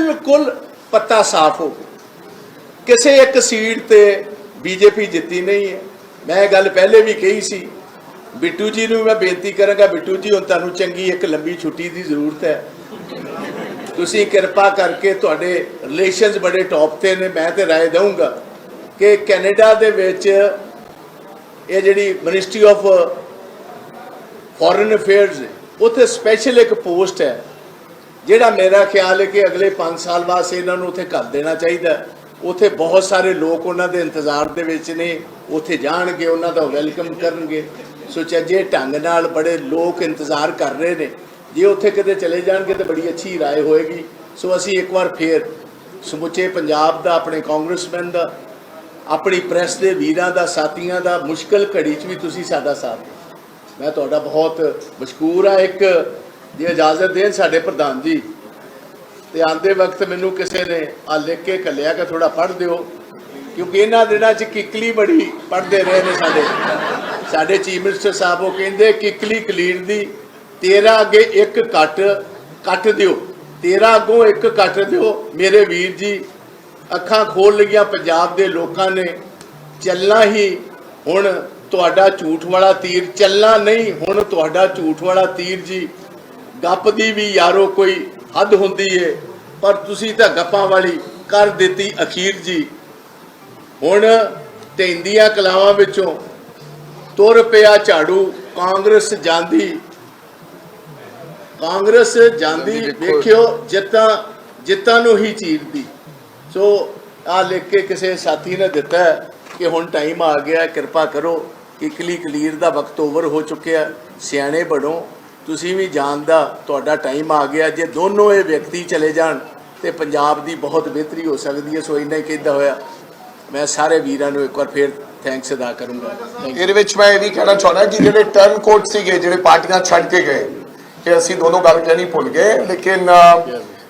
ਬਿਲਕੁਲ ਪੱਤਾ ਸਾਫ਼ ਹੋ ਗਿਆ ਕਿਸੇ ਇੱਕ ਸੀਟ ਤੇ ਬੀਜੇਪੀ ਜਿੱਤੀ ਨਹੀਂ ਹੈ ਮੈਂ ਇਹ ਗੱਲ ਪਹਿਲੇ ਵੀ ਕਹੀ ਸੀ ਬਿੱਟੂ ਜੀ ਨੂੰ ਮੈਂ ਬੇਨਤੀ ਕਰਾਂਗਾ ਬਿੱਟੂ ਜੀ ਹੁਣ ਤੁਹਾਨੂੰ ਚੰਗੀ ਇੱਕ ਲੰਬੀ ਛੁੱਟੀ ਦੀ ਜ਼ਰੂਰਤ ਹੈ ਤੁਸੀਂ ਕਿਰਪਾ ਕਰਕੇ ਤੁਹਾਡੇ ਰਿਲੇਸ਼ਨਸ ਬੜੇ ਟੌਪ ਤੇ ਨੇ ਮੈਂ ਤੇ رائے ਦਊਂਗਾ ਕਿ ਕੈਨੇਡਾ ਦੇ ਵਿੱਚ ਇਹ ਜਿਹੜੀ ਮਿਨਿਸਟਰੀ ਆਫ ਫੋਰਨ ਅਫੇਅਰਸ ਉੱਥੇ ਸਪੈਸ਼ਲ ਇੱਕ ਪੋਸਟ ਹੈ ਜਿਹੜਾ ਮੇਰਾ ਖਿਆਲ ਹੈ ਕਿ ਅਗਲੇ 5 ਸਾਲ ਬਾਅਦ ਇਹਨਾਂ ਨੂੰ ਉੱਥੇ ਕਰ ਦੇਣਾ ਚਾਹੀਦਾ ਉੱਥੇ ਬਹੁਤ ਸਾਰੇ ਲੋਕ ਉਹਨਾਂ ਦੇ ਇੰਤਜ਼ਾਰ ਦੇ ਵਿੱਚ ਨੇ। ਉੱਥੇ ਜਾਣਗੇ, ਉਹਨਾਂ ਦਾ ਵੈਲਕਮ ਕਰਨਗੇ। ਸੁਚੱਜੇ ਢੰਗ ਨਾਲ ਬੜੇ ਲੋਕ ਇੰਤਜ਼ਾਰ ਕਰ ਰਹੇ ਨੇ। ਜੇ ਉੱਥੇ ਕਿਤੇ ਚਲੇ ਜਾਣਗੇ ਤਾਂ ਬੜੀ ਅੱਛੀ ਰਾਏ ਹੋਏਗੀ। ਸੋ ਅਸੀਂ ਇੱਕ ਵਾਰ ਫੇਰ ਸਮੁੱਚੇ ਪੰਜਾਬ ਦਾ, ਆਪਣੇ ਕਾਂਗਰਸਮੈਨ ਦਾ, ਆਪਣੀ ਪ੍ਰੈਸ ਦੇ ਵੀਰਾਂ ਦਾ, ਸਾਥੀਆਂ ਦਾ, ਮੁਸ਼ਕਲ ਘੜੀ 'ਚ ਵੀ ਤੁਸੀਂ ਸਾਡਾ ਸਾਥ ਦਿੱਤਾ ਮੈਂ ਤੁਹਾਡਾ ਬਹੁਤ ਮਸ਼ਕੂਰ ਆ ਇੱਕ ਜੇ ਇਜਾਜ਼ਤ ਦੇਣ ਸਾਡੇ ਪ੍ਰਧਾਨ ਜੀ। ਤੇ ਆਂਦੇ ਵਕਤ ਮੈਨੂੰ ਕਿਸੇ ਨੇ ਆ ਲਿਖ ਕੇ ਕੱਲਿਆ ਕਿ ਥੋੜਾ ਪੜ੍ਹ ਦਿਓ, ਕਿਉਂਕਿ ਇਹਨਾਂ ਦਿਨਾਂ 'ਚ ਕਿਕਲੀ ਬੜੀ ਪੜ੍ਹਦੇ ਰਹੇ ਨੇ ਸਾਡੇ। ਸਾਡੇ ਚੀਫ ਮਿਨਿਸਟਰ ਸਾਹਿਬ ਉਹ ਕਹਿੰਦੇ, ਕਿਕਲੀ ਕਲੀਰ ਦੀ ਤੇਰਾ ਅੱਗੇ ਇੱਕ ਕੱਟ ਕੱਟ ਦਿਓ। ਤੇਰਾ ਅੱਗੋਂ ਇੱਕ ਕੱਟ ਦਿਓ। ਮੇਰੇ ਵੀਰ ਜੀ, ਅੱਖਾਂ ਖੋਲ ਲਈਆਂ ਪੰਜਾਬ ਦੇ ਲੋਕਾਂ ਨੇ। ਚੱਲਣਾ ਹੀ ਹੁਣ ਤੁਹਾਡਾ ਝੂਠ ਵਾਲਾ ਤੀਰ, ਚੱਲਣਾ ਨਹੀਂ ਹੁਣ ਤੁਹਾਡਾ ਝੂਠ ਵਾਲਾ ਤੀਰ ਜੀ। ਗੱਪ ਦੀ ਵੀ ਯਾਰੋ ਕੋਈ ਹੱਦ ਹੁੰਦੀ ਏ। ਪਰ ਤੁਸੀਂ ਤਾਂ ਗੱਪਾਂ ਵਾਲੀ ਕਰ ਦਿੱਤੀ ਅਖੀਰ ਜੀ। ਹੁਣ ਤੈਂਦੀਆਂ ਕਲਾਵਾਂ ਵਿੱਚੋਂ ਤੁਰ ਪਿਆ ਝਾੜੂ ਕਾਂਗਰਸ ਜਾਂਦੀ। ਕਾਂਗਰਸ ਜਾਂਦੀ ਵੇਖਿਓ ਜਿੱਤਾਂ ਜਿੱਤਾਂ ਨੂੰ ਹੀ ਚੀਰਦੀ। ਸੋ ਆ ਲਿਖ ਕੇ ਕਿਸੇ ਸਾਥੀ ਨੇ ਦਿੱਤਾ ਕਿ ਹੁਣ ਟਾਈਮ ਆ ਗਿਆ ਕਿਰਪਾ ਕਰੋ ਕਿਕਲੀ ਕਲੀਰ ਦਾ ਵਕਤ ਓਵਰ ਹੋ ਚੁੱਕਿਆ ਸਿਆਣੇ ਬੜੋ ਤੁਸੀਂ ਵੀ ਜਾਣਦਾ ਤੁਹਾਡਾ ਟਾਈਮ ਆ ਗਿਆ, ਜੇ ਦੋਨੋਂ ਇਹ ਵਿਅਕਤੀ ਚਲੇ ਜਾਣ ਤੇ ਪੰਜਾਬ ਦੀ ਬਹੁਤ ਬਿਹਤਰੀ ਹੋ ਸਕਦੀ ਹੈ, ਸੋ ਇੰਨਾ ਹੀ ਕਹਿੰਦਾ ਹੋਇਆ। ਮੈਂ ਸਾਰੇ ਵੀਰਾਂ ਨੂੰ ਇੱਕ ਵਾਰ ਫੇਰ ਥੈਂਕਸ ਅਦਾ ਕਰੂੰਗਾ। ਇਹਦੇ ਵਿੱਚ ਮੈਂ ਇਹ ਵੀ ਕਹਿਣਾ ਚਾਹੁੰਦਾ ਕਿ ਜਿਹੜੇ ਟਰਨ ਕੋਡ ਸੀਗੇ, ਜਿਹੜੇ ਪਾਰਟੀਆਂ ਛੱਡ ਕੇ ਗਏ, ਕਿ ਅਸੀਂ ਦੋਨੋਂ ਗੱਲ ਕਹਿਣੀ ਭੁੱਲ ਗਏ, ਲੇਕਿਨ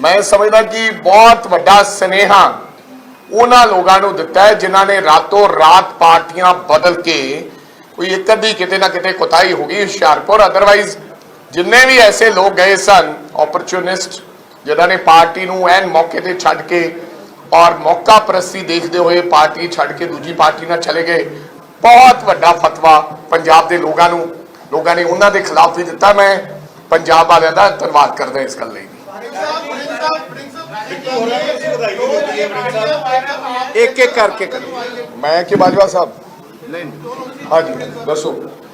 ਮੈਂ ਸਮਝਦਾ ਕਿ ਬਹੁਤ ਵੱਡਾ ਸਨੇਹਾ ਉਹਨਾਂ ਲੋਕਾਂ ਨੂੰ ਦਿੱਤਾ ਹੈ ਜਿਨ੍ਹਾਂ ਨੇ ਰਾਤੋਂ ਰਾਤ ਪਾਰਟੀਆਂ ਬਦਲ ਕੇ ਕੋਈ ਇੱਕ ਅੱਧੀ ਕਿਤੇ ਨਾ ਕਿਤੇ ਕੁਤਾਈ ਹੋ ਗਈ, ਹੁਸ਼ਿਆਰਪੁਰ ਅਦਰਵਾਈਜ਼ ਜਿੰਨੇ ਵੀ ਐਸੇ ਲੋਕ ਗਏ ਸਨ ਓਪਰਚੁਨਿਸਟ ਜਿਨ੍ਹਾਂ ਨੇ ਪਾਰਟੀ ਨੂੰ ਐਨ ਮੌਕੇ ਤੇ ਛੱਡ ਕੇ ਔਰ ਮੌਕਾ ਪ੍ਰਸਤੀ ਦੇਖਦੇ ਹੋਏ ਪਾਰਟੀ ਛੱਡ ਕੇ ਦੂਜੀ ਪਾਰਟੀ ਨਾਲ ਚਲੇ ਗਏ ਬਹੁਤ ਵੱਡਾ ਫਤਵਾ ਪੰਜਾਬ ਦੇ ਲੋਕਾਂ ਨੂੰ ਲੋਕਾਂ ਨੇ ਉਹਨਾਂ ਦੇ ਖਿਲਾਫ ਵੀ ਦਿੱਤਾ। ਮੈਂ ਪੰਜਾਬ ਵਾਲਿਆਂ ਦਾ ਧੰਨਵਾਦ ਕਰਦਾ ਇਸ ਗੱਲ ਲਈ। ਇੱਕ ਇੱਕ ਕਰਕੇ ਕਰੋ। ਮੈਂ ਕਿ ਬਾਜਵਾ ਸਾਹਿਬ? ਨਹੀਂ। ਹਾਂਜੀ ਦੱਸੋ। ਇੱਕ